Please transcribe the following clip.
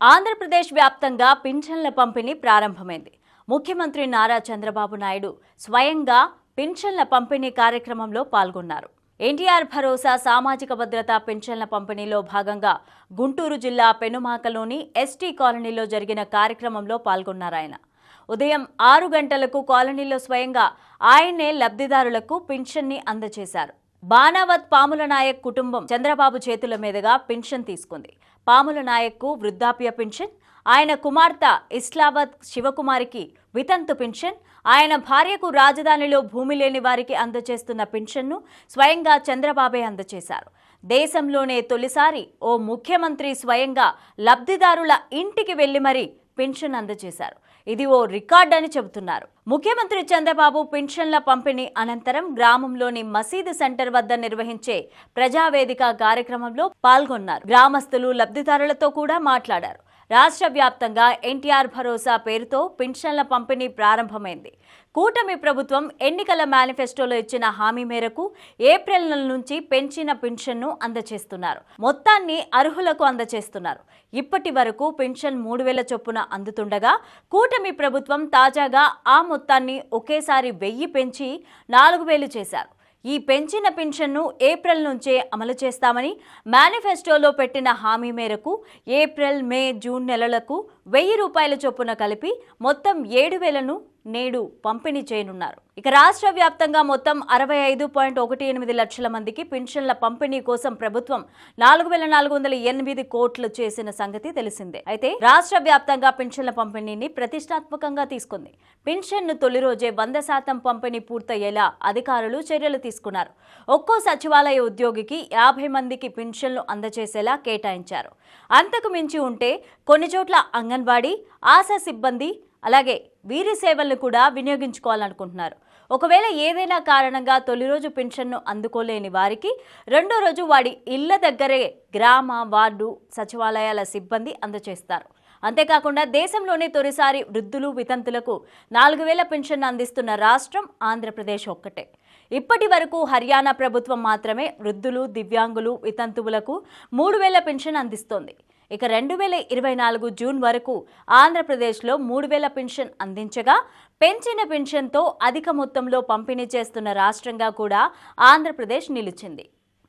ఆంధ్రప్రదేశ్ వ్యాప్తంగా పింఛన్ల పంపిణీ ప్రారంభమైంది. ముఖ్యమంత్రి నారా చంద్రబాబు నాయుడు స్వయంగా పింఛన్ల పంపిణీ కార్యక్రమంలో పాల్గొన్నారు. ఎన్టీఆర్ భరోసా సామాజిక భద్రత పింఛన్ల పంపిణీలో భాగంగా గుంటూరు జిల్లా పెనుమాకలోని ఎస్టీ కాలనీలో జరిగిన కార్యక్రమంలో పాల్గొన్నారాయన ఉదయం ఆరు గంటలకు కాలనీలో స్వయంగా ఆయనే లబ్ధిదారులకు పింఛన్ని అందజేశారు. బానావత్ పాముల నాయక్ కుటుంబం చంద్రబాబు చేతుల మీదుగా పెన్షన్ తీసుకుంది. పాముల నాయక్కు వృద్ధాప్య పెన్షన్ ఆయన కుమార్తె ఇస్లావత్ శివకుమారికి వితంతు పెన్షన్ ఆయన భార్యకు రాజధానిలో భూమి లేని వారికి అందజేస్తున్న పెన్షన్ను స్వయంగా చంద్రబాబే అందజేశారు. దేశంలోనే తొలిసారి ఓ ముఖ్యమంత్రి స్వయంగా లబ్ధిదారుల ఇంటికి వెళ్ళి మరీ పెన్షన్ అందజేశారు. ఇది ఓ రికార్డ్ అని చెబుతున్నారు. ముఖ్యమంత్రి చంద్రబాబు పెన్షన్ల పంపిణీ అనంతరం గ్రామంలోని మసీదు సెంటర్ వద్ద నిర్వహించే ప్రజావేదిక కార్యక్రమంలో పాల్గొన్నారు. గ్రామస్తులు లబ్ధిదారులతో కూడా మాట్లాడారు. రాష్ట్ర వ్యాప్తంగా ఎన్టీఆర్ భరోసా పేరుతో పింఛన్ల పంపిణీ ప్రారంభమైంది. కూటమి ప్రభుత్వం ఎన్నికల మేనిఫెస్టోలో ఇచ్చిన హామీ మేరకు ఏప్రిల్ నెల నుంచి పెంచిన పింఛన్ను అందజేస్తున్నారు మొత్తాన్ని అర్హులకు అందజేస్తున్నారు ఇప్పటి వరకు పింఛన్ మూడు వేల చొప్పున అందుతుండగా కూటమి ప్రభుత్వం తాజాగా ఆ మొత్తాన్ని ఒకేసారి వెయ్యి పెంచి నాలుగు వేలు చేశారు. ఈ పెంచిన పింఛన్ను ఏప్రిల్ నుంచే అమలు చేస్తామని మేనిఫెస్టోలో పెట్టిన హామీ మేరకు ఏప్రిల్ మే జూన్ నెలలకు వెయ్యి రూపాయల చొప్పున కలిపి మొత్తం ఏడు వేలను నేడు పంపిణీ చేయనున్నారు. ఇక రాష్ట్ర వ్యాప్తంగా మొత్తం అరవై ఐదు పాయింట్ ఒకటి ఎనిమిది లక్షల మందికి పెన్షన్ల పంపిణీ కోసం ప్రభుత్వం నాలుగు వేల నాలుగు వందల ఎనిమిది కోట్లు చేసిన సంగతి తెలిసిందే. అయితే రాష్ట్ర వ్యాప్తంగా పెన్షన్ల పంపిణీని ప్రతిష్టాత్మకంగా తీసుకుంది. పెన్షన్ను తొలి రోజే వంద శాతం పంపిణీ పూర్తయ్యేలా అధికారులు చర్యలు తీసుకున్నారు. ఒక్కో సచివాలయ ఉద్యోగికి యాభై మందికి పెన్షన్లు అందజేసేలా కేటాయించారు. అంతకు మించి ఉంటే కొన్ని చోట్ల అంగన్వాడీ ఆశా సిబ్బంది అలాగే వీరి సేవలను కూడా వినియోగించుకోవాలనుకుంటున్నారు. ఒకవేళ ఏదైనా కారణంగా తొలి రోజు పెన్షన్ను అందుకోలేని వారికి రెండో రోజు వాడి ఇళ్ళ దగ్గరే గ్రామ వార్డు సచివాలయాల సిబ్బంది అందజేస్తారు అంతేకాకుండా దేశంలోనే తొలిసారి వృద్ధులు వితంతులకు నాలుగు వేల పెన్షన్ అందిస్తున్న రాష్ట్రం ఆంధ్రప్రదేశ్ ఒక్కటే. ఇప్పటి వరకు హర్యానా ప్రభుత్వం మాత్రమే వృద్ధులు దివ్యాంగులు వితంతువులకు మూడు వేల పెన్షన్ అందిస్తోంది. ఇక రెండు వేల ఇరవై నాలుగు జూన్ వరకు ఆంధ్రప్రదేశ్లో మూడు వేల పెన్షన్ అందించగా పెంచిన పెన్షన్తో అధిక మొత్తంలో పంపిణీ చేస్తున్న రాష్ట్రంగా కూడా ఆంధ్రప్రదేశ్ నిలిచింది.